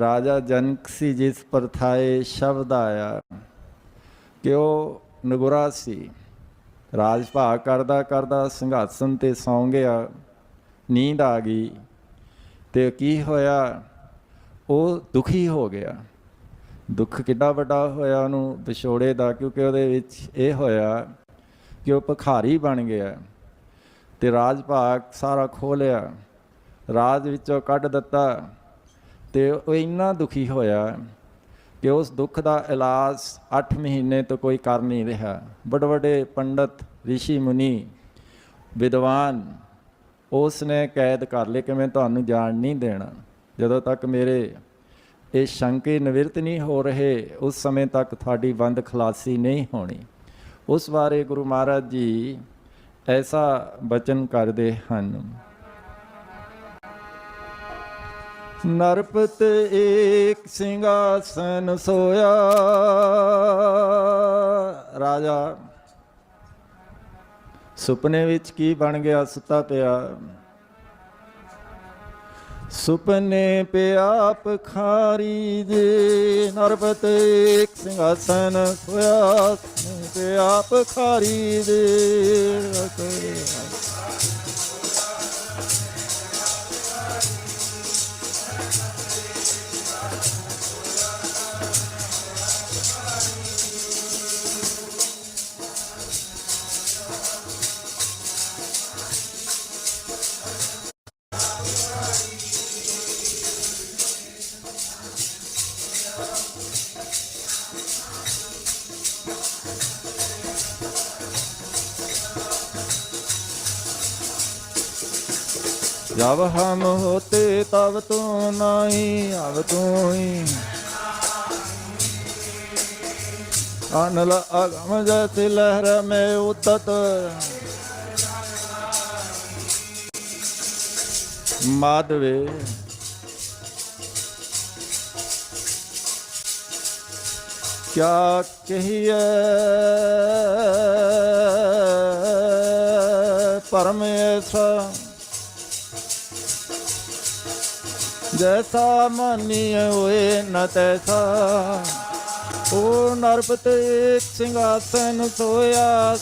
ਰਾਜਾ ਜਨਕ ਸੀ ਜਿਸ ਪਰਥਾਏ ਸ਼ਬਦ ਆਇਆ। ਕਿ ਉਹ ਨਗੁਰਾ ਸੀ। ਰਾਜ ਭਾਗ ਕਰਦਾ ਕਰਦਾ ਸਿੰਘਾਸਨ ਤੇ ਸੌਂ ਗਿਆ। ਨੀਂਦ ਆ ਗਈ ਤੇ ਕੀ ਹੋਇਆ? ਉਹ ਦੁਖੀ ਹੋ ਗਿਆ। ਦੁੱਖ ਕਿੱਡਾ ਵੱਡਾ ਹੋਇਆ ਉਹਨੂੰ ਵਿਛੋੜੇ ਦਾ, ਕਿਉਂਕਿ ਉਹਦੇ ਵਿੱਚ ਇਹ ਹੋਇਆ ਕਿ ਉਹ ਭਖਾਰੀ ਬਣ ਗਿਆ ਤੇ ਰਾਜ ਭਾਗ ਸਾਰਾ ਖੋਲਿਆ ਰਾਜ ਵਿੱਚੋਂ ਕੱਢ ਦਿੱਤਾ। ਤੇ ਉਹ ਇੰਨਾ ਦੁਖੀ ਹੋਇਆ ਕਿ ਉਸ ਦੁੱਖ ਦਾ ਇਲਾਜ 8 ਮਹੀਨੇ ਤੋਂ ਕੋਈ ਕਰ ਨਹੀਂ ਰਿਹਾ। ਵੱਡੇ ਵੱਡੇ ਪੰਡਤ ઋષਿ ਮੁਨੀ, ਵਿਦਵਾਨ, ਉਸ ਨੇ ਕੈਦ ਕਰ ਲਏ ਕਿ ਮੈਂ ਤੁਹਾਨੂੰ ਜਾਣ ਨਹੀਂ ਦੇਣਾ। ਜਦੋਂ ਤੱਕ ਮੇਰੇ ਇਹ ਸ਼ੰਕੇ ਨਿਵਰਤ ਨਹੀਂ ਹੋ ਰਹੇ, ਉਸ ਸਮੇਂ ਤੱਕ ਤੁਹਾਡੀ ਬੰਦ ਖਲਾਸੀ ਨਹੀਂ ਹੋਣੀ। ਉਸ ਬਾਰੇ ਗੁਰੂ ਮਹਾਰਾਜ ਜੀ ਐਸਾ ਬਚਨ ਕਰਦੇ ਹਨ। ਨਰਪਤ ਏਕ ਸਿੰਘਾਸਨ ਸੋਇਆ ਰਾਜਾ ਸੁਪਨੇ ਵਿੱਚ ਕੀ ਬਣ ਗਿਆ ਸੁੱਤਾ ਪਿਆ ਸੁਪਨੇ ਪਿਆ ਪਖਾਰੀ ਜੇ ਨਰਪਤ ਏਕ ਸਿੰਘਾਸਨ ਸੋਇਆ ਸੁਪਨੇ ਪਿਆ ਪਖਾਰੀ ਜੇ जब ਜਬ ਹਮ ਹੋਤੇ ਤਬ ਤੂੰ ਨਹੀਂ, ਅਬ ਤੂੰ ਹੀ। ਅਨਲ ਅਗਮ ਜਤ ਲਹਿਰ ਮੇ ਉਤਤ। ਮਾਦਵੇ ਕਿਆ ਕਹੀਏ ਪਰਮੇਸ਼ਰ ਜੈਸਾ ਮੰਨਿਏ ਹੋਏ ਨ ਤੈਸਾ ਓ ਨਰਪਤ ਏਕ ਸਿੰਘਾਸਨ ਸੋਇਆ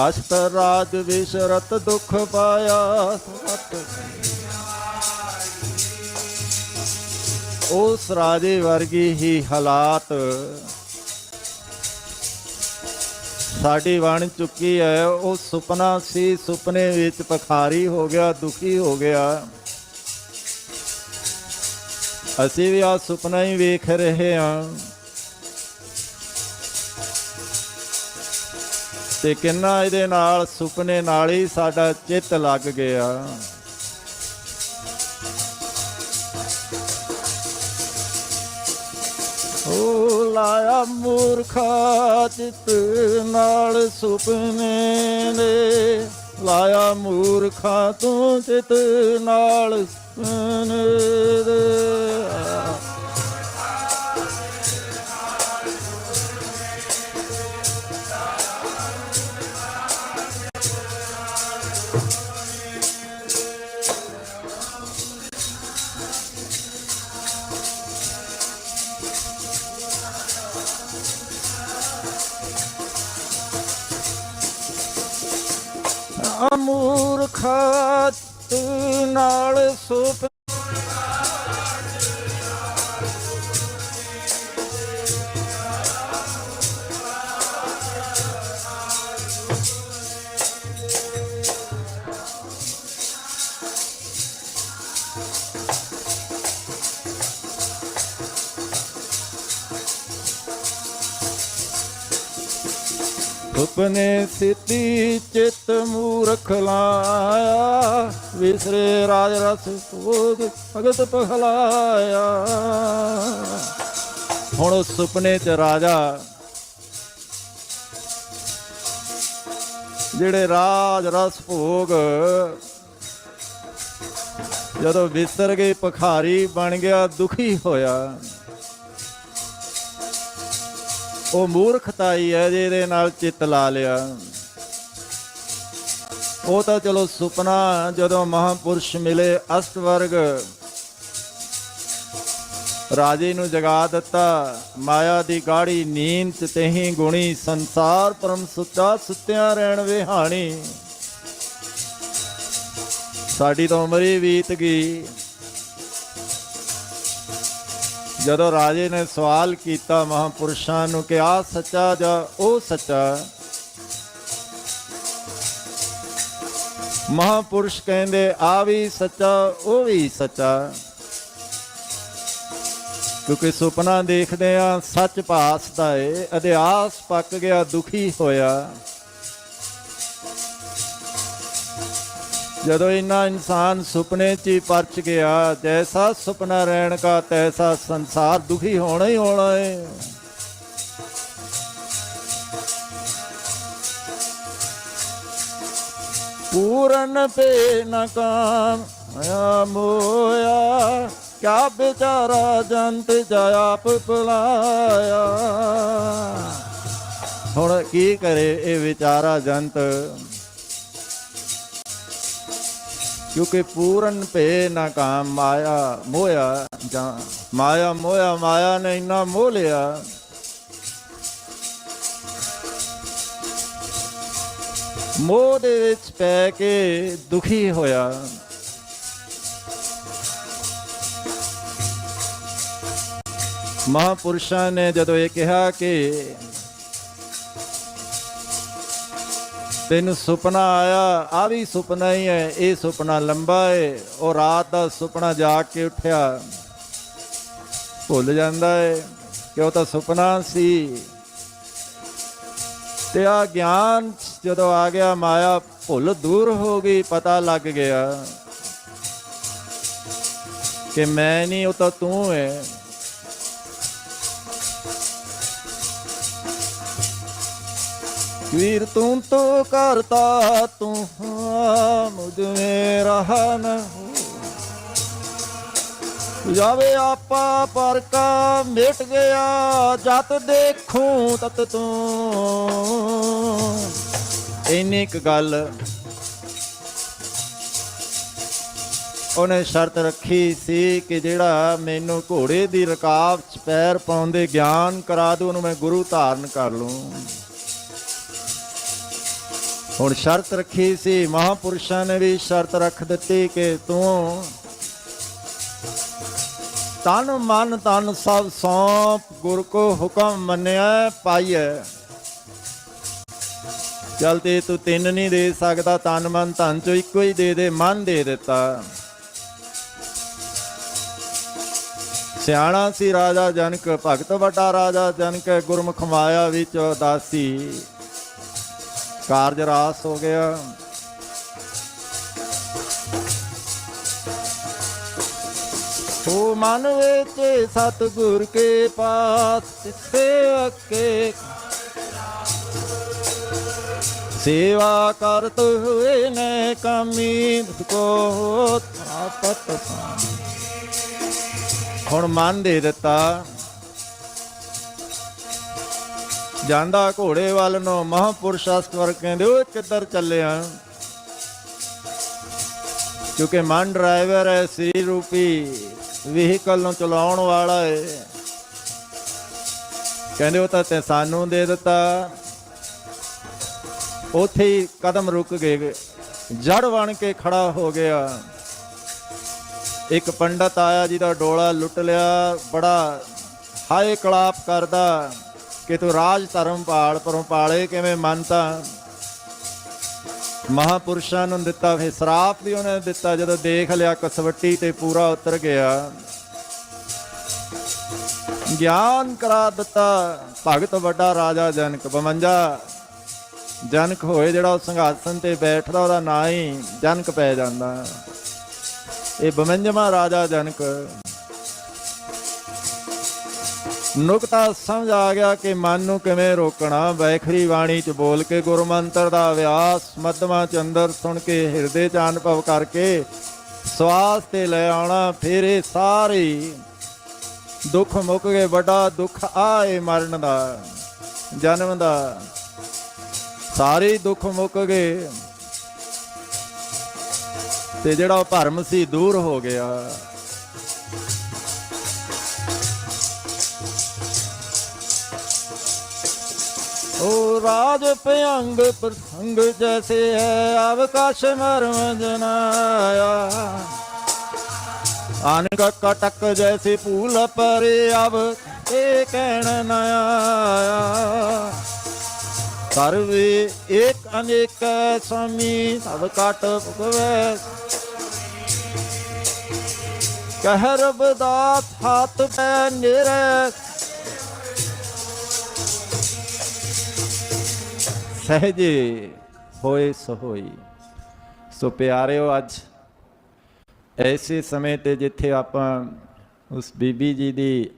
ਅਸ਼ਟ ਰਾਜ ਵਿਸ਼ਰਤ ਦੁਖ ਪਾਇਆ ਉਸ ਰਾਜੇ ਵਰਗੀ ਹੀ ਹਾਲਾਤ ਸਾਡੀ ਬਣ ਚੁੱਕੀ ਹੈ, ਉਹ ਸੁਪਨਾ ਸੀ, ਸੁਪਨੇ ਵਿੱਚ ਪਖਾਰੀ ਹੋ ਗਿਆ, ਦੁਖੀ ਹੋ ਗਿਆ। ਅਸੀਂ ਵੀ ਆ ਸੁਪਨਾ ਹੀ ਵੇਖ ਰਹੇ ਹਾਂ। ਤੇ ਕਿੰਨਾ ਇਹਦੇ ਨਾਲ, ਸੁਪਨੇ ਨਾਲ ਹੀ ਸਾਡਾ ਚਿੱਤ ਲੱਗ ਗਿਆ। ਓ ਲਾਇਆ ਮੂਰਖਾ ਚਿੱਤ ਨਾਲ ਸੁਪਨੇ ਦੇ ਲਾਇਆ ਮੂਰਖਾ ਤੂੰ ਚਿੱਤ ਨਾਲ ਸੁਪਨੇ ਦੇ। ਮੂਰਖਾ ਤੂੰ ਨਾਲ ਸੁਪ ਸੁਪਨੇ ਸਿੱਧੀ ਚਿਤ ਮੂਰਖ ਲਾਇਆ, ਵਿਸਰੇ ਰਾਜ ਰਸ ਭੋਗ ਭਗਤ ਪਖਲਾਇਆ। ਹੁਣ ਉਸ ਸੁਪਨੇ ਚ ਰਾਜਾ, ਜਿਹੜੇ ਰਾਜ ਰਸ ਭੋਗ, ਜਦੋਂ ਵਿਸਰ ਗਏ, ਭਖਾਰੀ ਬਣ ਗਿਆ, ਦੁਖੀ ਹੋਇਆ। ਉਹ ਮੂਰਖਤਾਈ ਹੈ ਜਿਹਦੇ ਨਾਲ ਚਿੱਤ ਲਾ ਲਿਆ। ਉਹ ਤਾਂ ਚਲੋ ਸੁਪਨਾ, ਜਦੋਂ ਮਹਾਪੁਰਸ਼ ਮਿਲੇ ਅਸ਼ਟਵਰਗ ਰਾਜੇ ਨੂੰ ਜਗਾ ਦਿੱਤਾ। ਮਾਇਆ ਦੀ ਗਾੜੀ ਨੀਂਦ ਚ ਤਹੀਂ ਗੁਣੀ ਸੰਸਾਰ ਪਰਮ ਸੁੱਤਾ ਸੁੱਤਿਆਂ ਰਹਿਣ ਵਿਹਾਣੀ। ਸਾਡੀ ਤਾਂ ਉਮਰ ਹੀ ਬੀਤ ਗਈ। ਜਦੋਂ ਰਾਜੇ ਨੇ ਸਵਾਲ ਕੀਤਾ ਮਹਾਪੁਰਸ਼ਾਂ ਨੂੰ ਕਿ ਆ ਸੱਚਾ ਜਾਂ ਉਹ ਸੱਚਾ, ਮਹਾਪੁਰਸ਼ ਕਹਿੰਦੇ ਆ ਵੀ ਸੱਚਾ, ਉਹ ਵੀ ਸੱਚਾ। ਕਿਉਂਕਿ ਸੁਪਨਾ ਦੇਖਦੇ ਆ ਸੱਚ ਭਾਸਦਾ ਏ ਅਧਿਆਸ ਪੱਕ ਗਿਆ ਦੁਖੀ ਹੋਇਆ। ਜਦੋਂ ਇਨਾ ਇਨਸਾਨ ਸੁਪਨੇ 'ਚ ਹੀ ਪਰਚ ਗਿਆ, ਜੈਸਾ ਸੁਪਨਾ ਰਹਿਣ ਕਾ, ਤੈਸਾ ਸੰਸਾਰ ਦੁਖੀ ਹੋਣਾ ਹੀ ਹੋਣਾ ਏ। ਪੂਰਨ ਪੇ ਨ ਕਾਮ, ਆਇਆ ਮੋਇਆ, ਕਿਆ ਵਿਚਾਰਾ ਜੰਤ ਜਾਪ ਭੁਲਾਇਆ। ਹੁਣ ਕੀ ਕਰੇ ਇਹ ਵਿਚਾਰਾ ਜੰਤ? ਕਿਉਂਕਿ ਪੂਰਨ ਭੇ ਨਾ ਕਾਮ ਮਾਇਆ ਮੋਇਆ ਜਾਂ ਮਾਇਆ ਮੋਇਆ, ਮਾਇਆ ਨੇ ਇੰਨਾ ਮੋਹ ਲਿਆ। ਮੋਹ ਦੇ ਵਿੱਚ ਪੈ ਕੇ ਦੁਖੀ ਹੋਇਆ। ਮਹਾਪੁਰਸ਼ਾਂ ਨੇ ਜਦੋਂ ਇਹ ਕਿਹਾ ਕਿ ਤੈਨੂੰ ਸੁਪਨਾ ਆਇਆ, ਆ ਵੀ ਸੁਪਨਾ ਹੀ ਹੈ, ਇਹ ਸੁਪਨਾ ਲੰਬਾ ਹੈ ਉਹ ਰਾਤ ਦਾ ਸੁਪਨਾ ਜਾਗ ਕੇ ਉੱਠਿਆ। ਭੁੱਲ ਜਾਂਦਾ ਹੈ ਕਿ ਉਹ ਤਾਂ ਸੁਪਨਾ ਸੀ। ਤੇ ਆ ਗਿਆਨ ਜਦੋਂ ਆ ਗਿਆ, ਮਾਇਆ ਭੁੱਲ ਦੂਰ ਹੋ ਗਈ, ਪਤਾ ਲੱਗ ਗਿਆ ਕਿ ਮੈਂ ਨਹੀਂ, ਉਹ ਤਾਂ ਤੂੰ ਹੈ ਵੀਰ ਤੂੰ ਤੋ ਕਰਤਾ ਤੂੰ ਹਾਂ, ਮੁਝ ਮੇ ਰਹਾ ਜਾਵੇ ਆਪਾ ਪਰ ਕਾ ਮਿਟ ਗਿਆ ਜਤ ਦੇਖੂੰ ਤਤ ਤੂੰ। ਇੰਨੀ ਇੱਕ ਗੱਲ ਉਹਨੇ ਸ਼ਰਤ ਰੱਖੀ ਸੀ ਕਿ ਜਿਹੜਾ ਮੈਨੂੰ ਘੋੜੇ ਦੀ ਰਕਾਬ 'ਚ ਪੈਰ ਪਾਉਂਦੇ ਗਿਆਨ ਕਰਾ ਦੂ ਉਹਨੂੰ ਮੈਂ ਗੁਰੂ ਧਾਰਨ ਕਰ ਲੂੰ। ਹੁਣ ਸ਼ਰਤ ਰੱਖੀ ਸੀ, ਮਹਾਪੁਰਸ਼ਾਂ ਨੇ ਵੀ ਸ਼ਰਤ ਰੱਖ ਦਿੱਤੀ ਕਿ ਤੂੰ ਤਨ ਮਨ ਤਨ ਸਭ ਸੌਂਪ, ਗੁਰ ਕੋ ਹੁਕਮ ਮੰਨਿਆ ਪਾਈਐ। ਚੱਲ ਤੇ ਤੂੰ ਤਿੰਨ ਨਹੀਂ ਦੇ ਸਕਦਾ, ਤਨ ਮਨ ਧਨ ਚੋਂ ਇੱਕੋ ਹੀ ਦੇ ਦੇ, ਮਨ ਦੇ ਦਿੱਤਾ। ਸਿਆਣਾ ਸੀ ਰਾਜਾ ਜਨਕ, ਭਗਤ ਵੱਡਾ ਰਾਜਾ ਜਨਕ, ਗੁਰਮੁਖ ਮਾਇਆ ਵਿੱਚ ਉਦਾਸੀ। ਕਾਰਜ ਰਾਸ ਹੋ ਗਿਆ। ਹੋ ਮਨ ਵਿੱਚ ਸਤਿਗੁਰ ਕੇ ਪਾਸ ਸੇਵਕ ਕੇ ਸੇਵਾ ਕਰਤ ਹੋਏ ਨੇ ਕਾਮੀ ਕੋ ਆਪਤ ਹੁਣ ਮਨ ਦੇ ਦਿੱਤਾ। ਜਾਂਦਾ ਘੋੜੇ ਵੱਲ ਨੂੰ ਮਹਾਪੁਰਸ਼ ਅਸਤਵਰ ਕਹਿੰਦੇ ਉਹ ਕਿੱਧਰ ਚੱਲਿਆ ਕਿਉਂਕਿ ਮਨ ਡਰਾਈਵਰ ਹੈ, ਸਰੀਰ ਰੂਪੀ ਵਹੀਕਲ ਨੂੰ ਚਲਾਉਣ ਵਾਲਾ ਹੈ ਕਹਿੰਦੇ, ਉਹ ਤਾਂ ਤੇ ਸਾਨੂੰ ਦੇ ਦਿੱਤਾ। ਉਥੇ ਹੀ ਕਦਮ ਰੁਕ ਗਏ। ਜੜ ਬਣ ਕੇ ਖੜਾ ਹੋ ਗਿਆ। ਇੱਕ ਪੰਡਤ ਆਇਆ ਜਿਹਦਾ ਡੋਲਾ ਲੁੱਟ ਲਿਆ। ਬੜਾ ਹਾਏ ਕਲਾਪ ਕਰਦਾ। ਕਿ ਤੂੰ ਰਾਜ ਧਰਮ ਪਾਲ ਪਰੋਂ ਪਾਲੇ ਕਿਵੇਂ ਮੰਨਤਾ? ਮਹਾਪੁਰਸ਼ਾਂ ਨੂੰ ਦਿੱਤਾ ਫਿਰ ਸਰਾਪ ਵੀ ਉਹਨੇ ਦਿੱਤਾ, ਜਦੋਂ ਦੇਖ ਲਿਆ ਕਸਵੱਟੀ ਤੇ ਪੂਰਾ ਉਤਰ ਗਿਆ। ਗਿਆਨ ਕਰਾ ਦਿੱਤਾ, ਭਗਤ ਵੱਡਾ ਰਾਜਾ ਜਨਕ 52 ਜਨਕ ਹੋਏ ਜਿਹੜਾ ਉਹ ਸੰਘਾਸਨ ਤੇ ਬੈਠਦਾ, ਉਹਦਾ ਨਾਂ ਹੀ ਜਨਕ ਪੈ ਜਾਂਦਾ। ਇਹ 52ਵਾਂ ਰਾਜਾ ਜਨਕ ਨੁਕਤਾ ਸਮਝ ਆ ਗਿਆ ਕਿ ਮਨ ਨੂੰ ਕਿਵੇਂ ਰੋਕਣਾ, ਵੈਖਰੀ ਬਾਣੀ ਚ ਬੋਲ ਕੇ ਗੁਰੂ ਮੰਤਰ ਦਾ ਅਭਿਆਸ ਮਧਮਾ ਚ ਅੰਦਰ ਸੁਣ ਕੇ ਹਿਰਦੇ ਚ ਅਨੁਭਵ ਕਰਕੇ ਸਵਾਸ ਤੇ ਲੈ ਆਉਣਾ, ਫਿਰ ਇਹ ਸਾਰੇ ਦੁੱਖ ਮੁੱਕ ਗਏ, ਵੱਡਾ ਦੁੱਖ ਆਏ ਮਰਨ ਦਾ, ਜਨਮ ਦਾ। ਸਾਰੇ ਦੁੱਖ ਮੁੱਕ ਗਏ। ਤੇ ਜਿਹੜਾ ਉਹ ਭਰਮ ਸੀ ਦੂਰ ਹੋ ਗਿਆ। ਓ ਰਾਜ ਭਯੰਗ ਪ੍ਰਸੰਗ ਜੈਸੇ ਹੈ, ਅਵਕਾਸ਼ ਮਰਮ ਜਨਾਇਆ। ਆਨਕ ਕਟਕ ਜੈਸੇ ਪੂਲ ਪਰੇ ਅਵ ਇਹ ਕਹਿਣ ਨਾ ਆਇਆ। ਸਰਵੇ ਏਕ ਅਨੇਕ ਸਵਾਮੀ, ਸਭ ਕਟ ਭਗਵੈ। ਕਹਿ ਰਬ ਦਾਤ ਹੱਥ ਪੈ ਨਿਰੈ ਸਹਜੇ ਹੋਏ ਸੋਈ। ਸੋ ਪਿਆਰਿਓ, ਅੱਜ ਐਸੇ ਸਮੇਂ ਤੇ ਜਿੱਥੇ ਆਪਾਂ ਉਸ ਬੀਬੀ ਜੀ ਦੀ